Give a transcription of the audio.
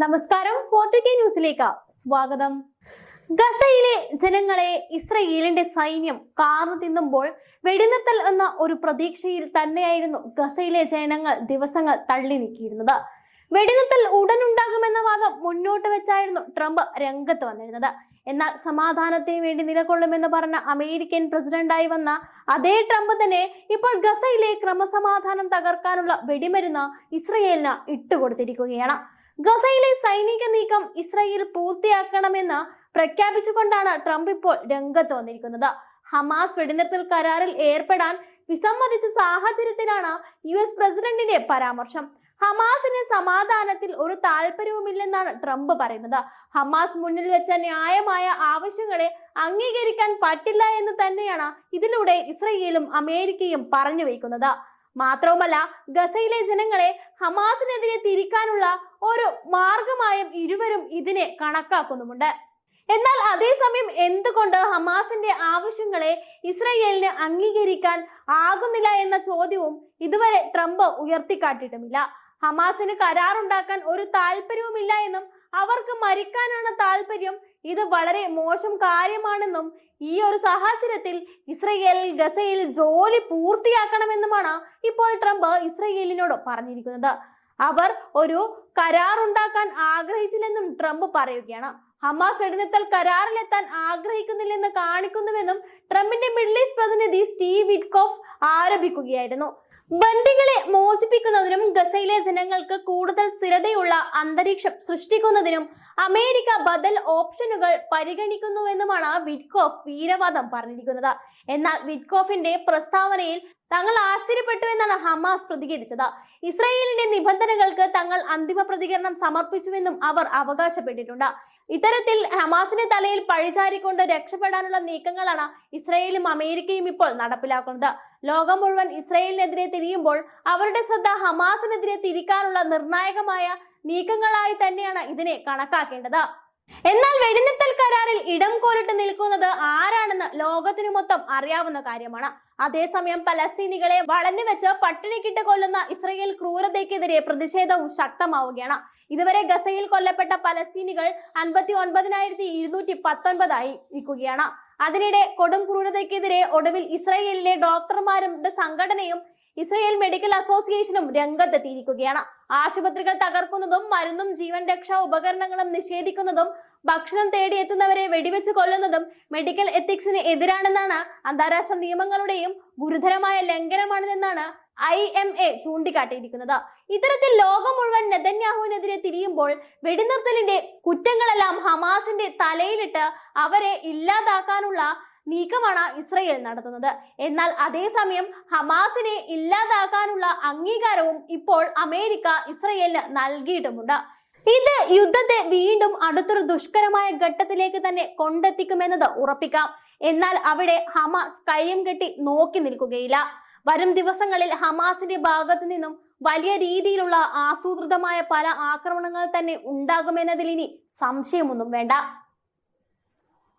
നമസ്കാരം ന്യൂസിലേക്ക് സ്വാഗതം. ഗസയിലെ ജനങ്ങളെ ഇസ്രയേലിന്റെ സൈന്യം കാർന്നു തിന്നുമ്പോൾ വെടിനിർത്തൽ എന്ന ഒരു പ്രതീക്ഷയിൽ തന്നെയായിരുന്നു ഗസയിലെ ജനങ്ങൾ ദിവസങ്ങൾ തള്ളി നീക്കിയിരുന്നത്. വെടിനിർത്തൽ ഉടനുണ്ടാകുമെന്ന വാദം മുന്നോട്ട് വെച്ചായിരുന്നു ട്രംപ് രംഗത്ത് വന്നിരുന്നത്. എന്നാൽ സമാധാനത്തിന് വേണ്ടി നിലകൊള്ളുമെന്ന് പറഞ്ഞ അമേരിക്കൻ പ്രസിഡന്റായി വന്ന അതേ ട്രംപ് തന്നെ ഇപ്പോൾ ഗസയിലെ ക്രമസമാധാനം തകർക്കാനുള്ള വെടിമരുന്ന് ഇസ്രയേലിന് ഇട്ടുകൊടുത്തിരിക്കുകയാണ്. ഗസയിലെ സൈനിക നീക്കം ഇസ്രായേൽ പൂർത്തിയാക്കണമെന്ന് പ്രഖ്യാപിച്ചുകൊണ്ടാണ് ട്രംപ് ഇപ്പോൾ രംഗത്ത് വന്നിരിക്കുന്നത്. ഹമാസ് വെടിനിർത്തൽ കരാറിൽ ഏർപ്പെടാൻ വിസമ്മതിച്ച സാഹചര്യത്തിലാണ് യു എസ് പ്രസിഡന്റിന്റെ പരാമർശം. ഹമാസിന് സമാധാനത്തിൽ ഒരു താല്പര്യവുമില്ലെന്നാണ് ട്രംപ് പറയുന്നത്. ഹമാസ് മുന്നിൽ വെച്ച ന്യായമായ ആവശ്യങ്ങളെ അംഗീകരിക്കാൻ പറ്റില്ല എന്ന് തന്നെയാണ് ഇതിലൂടെ ഇസ്രയേലും അമേരിക്കയും പറഞ്ഞു വയ്ക്കുന്നത്. മാത്രവുമല്ല ഗസയിലെ ജനങ്ങളെ ഹമാസിനെതിരെ തിരിക്കാനുള്ള ഒരു മാർഗമായും ഇരുവരും ഇതിനെ കണക്കാക്കുന്നുമുണ്ട്. എന്നാൽ അതേസമയം എന്തുകൊണ്ട് ഹമാസിന്റെ ആവശ്യങ്ങളെ ഇസ്രയേലിന് അംഗീകരിക്കാൻ ആകുന്നില്ല എന്ന ചോദ്യവും ഇതുവരെ ട്രംപ് ഉയർത്തിക്കാട്ടിയിട്ടുമില്ല ഹമാസിന് കരാറുണ്ടാക്കാൻ ഒരു താല്പര്യവുമില്ല എന്നും അവർക്ക് മരിക്കാനാണ് താല്പര്യം. ഇത് വളരെ മോശം കാര്യമാണെന്നും ഈ ഒരു സാഹചര്യത്തിൽ ഇസ്രയേൽ ഗസയിൽ ജോലി പൂർത്തിയാക്കണമെന്നുമാണ് ഇപ്പോൾ ട്രംപ് ഇസ്രയേലിനോട് പറഞ്ഞിരിക്കുന്നത്. അവർ ഒരു കരാർ ഉണ്ടാക്കാൻ ആഗ്രഹിച്ചില്ലെന്നും ട്രംപ് പറയുകയാണ്. ഹമാസ് വെടിനിർത്തൽ കരാറിലെത്താൻ ആഗ്രഹിക്കുന്നില്ലെന്ന് കാണിക്കുന്നുവെന്നും ട്രംപിന്റെ മിഡിൽ ഈസ്റ്റ് പ്രതിനിധി സ്റ്റീവ് വിറ്റ്കോഫ് ആരോപിക്കുകയായിരുന്നു. ബന്ദികളെ മോചിപ്പിക്കുന്നതിനും ഗസയിലെ ജനങ്ങൾക്ക് കൂടുതൽ സ്ഥിരതയുള്ള അന്തരീക്ഷം സൃഷ്ടിക്കുന്നതിനും അമേരിക്ക ബദൽ ഓപ്ഷനുകൾ പരിഗണിക്കുന്നുവെന്നുമാണ് വിറ്റ്കോഫ് വീരവാദം പറഞ്ഞിരിക്കുന്നത്. എന്നാൽ വിറ്റ്കോഫിന്റെ പ്രസ്താവനയിൽ തങ്ങൾ ആശ്ചര്യപ്പെട്ടു എന്നാണ് ഹമാസ് പ്രതികരിച്ചത്. ഇസ്രായേലിന്റെ നിബന്ധനകൾക്ക് തങ്ങൾ അന്തിമ പ്രതികരണം സമർപ്പിച്ചുവെന്നും അവർ അവകാശപ്പെട്ടിട്ടുണ്ട്. ഇത്തരത്തിൽ ഹമാസിന്റെ തലയിൽ പഴിചാരിക്കൊണ്ട് രക്ഷപ്പെടാനുള്ള നീക്കങ്ങളാണ് ഇസ്രായേലും അമേരിക്കയും ഇപ്പോൾ നടപ്പിലാക്കുന്നത്. ലോകം മുഴുവൻ ഇസ്രായേലിനെതിരെ തിരിയുമ്പോൾ അവരുടെ ശ്രദ്ധ ഹമാസിനെതിരെ തിരിക്കാനുള്ള നിർണായകമായ നീക്കങ്ങളായി തന്നെയാണ് ഇതിനെ കണക്കാക്കേണ്ടത്. എന്നാൽ വെടിനിർത്തൽ കരാറിൽ ഇടം കോലിട്ട് നിൽക്കുന്നത് ആരാണെന്ന് ലോകത്തിനു മൊത്തം അറിയാവുന്ന കാര്യമാണ്. അതേസമയം പലസ്തീനികളെ വളഞ്ഞു വെച്ച് പട്ടിണിക്കിട്ട് കൊല്ലുന്ന ഇസ്രയേൽ ക്രൂരതയ്ക്കെതിരെ പ്രതിഷേധവും ശക്തമാവുകയാണ്. ഇതുവരെ ഗസയിൽ കൊല്ലപ്പെട്ട പലസ്തീനികൾ അൻപത്തി ഒൻപതിനായിരത്തി ഇരുന്നൂറ്റി പത്തൊൻപതായി ഇരിക്കുകയാണ്. അതിനിടെ കൊടും ക്രൂരതയ്ക്കെതിരെ ഒടുവിൽ ഇസ്രയേലിലെ ഡോക്ടർമാരുടെ സംഘടനയും ഇസ്രയേൽ മെഡിക്കൽ അസോസിയേഷനും രംഗത്തെത്തിയിരിക്കുകയാണ്. ആശുപത്രികൾ തകർക്കുന്നതും മരുന്നും ജീവൻ രക്ഷാ ഉപകരണങ്ങളും നിഷേധിക്കുന്നതും ഭക്ഷണം തേടിയെത്തുന്നവരെ വെടിവെച്ച് കൊല്ലുന്നതും മെഡിക്കൽ എത്തിക്സിന് എതിരാണെന്നാണ് അന്താരാഷ്ട്ര നിയമങ്ങളുടെയും ഗുരുതരമായ ലംഘനമാണെന്നാണ് ഐ എം എ ചൂണ്ടിക്കാട്ടിയിരിക്കുന്നത്. ഇത്തരത്തിൽ ലോകം മുഴുവൻ നെതന്യാഹുവിനെതിരെ തിരിയുമ്പോൾ വെടിനിർത്തലിന്റെ കുറ്റങ്ങളെല്ലാം ഹമാസിന്റെ തലയിലിട്ട് അവരെ ഇല്ലാതാക്കാനുള്ള നീക്കമാണ് ഇസ്രയേൽ നടത്തുന്നത്. എന്നാൽ അതേസമയം ഹമാസിനെ ഇല്ലാതാക്കാനുള്ള അംഗീകാരവും ഇപ്പോൾ അമേരിക്ക ഇസ്രയേലിന് നൽകിയിട്ടുമുണ്ട്. ഇത് യുദ്ധത്തെ വീണ്ടും അടുത്തൊരു ദുഷ്കരമായ ഘട്ടത്തിലേക്ക് തന്നെ കൊണ്ടെത്തിക്കുമെന്നത് ഉറപ്പിക്കാം. എന്നാൽ അവിടെ ഹമാസ് കയ്യം കെട്ടി നോക്കി നിൽക്കുകയില്ല. വരും ദിവസങ്ങളിൽ ഹമാസിന്റെ ഭാഗത്തു നിന്നും വലിയ രീതിയിലുള്ള ആസൂത്രിതമായ പല ആക്രമണങ്ങൾ തന്നെ ഉണ്ടാകുമെന്നതിൽ ഇനി സംശയമൊന്നും വേണ്ട.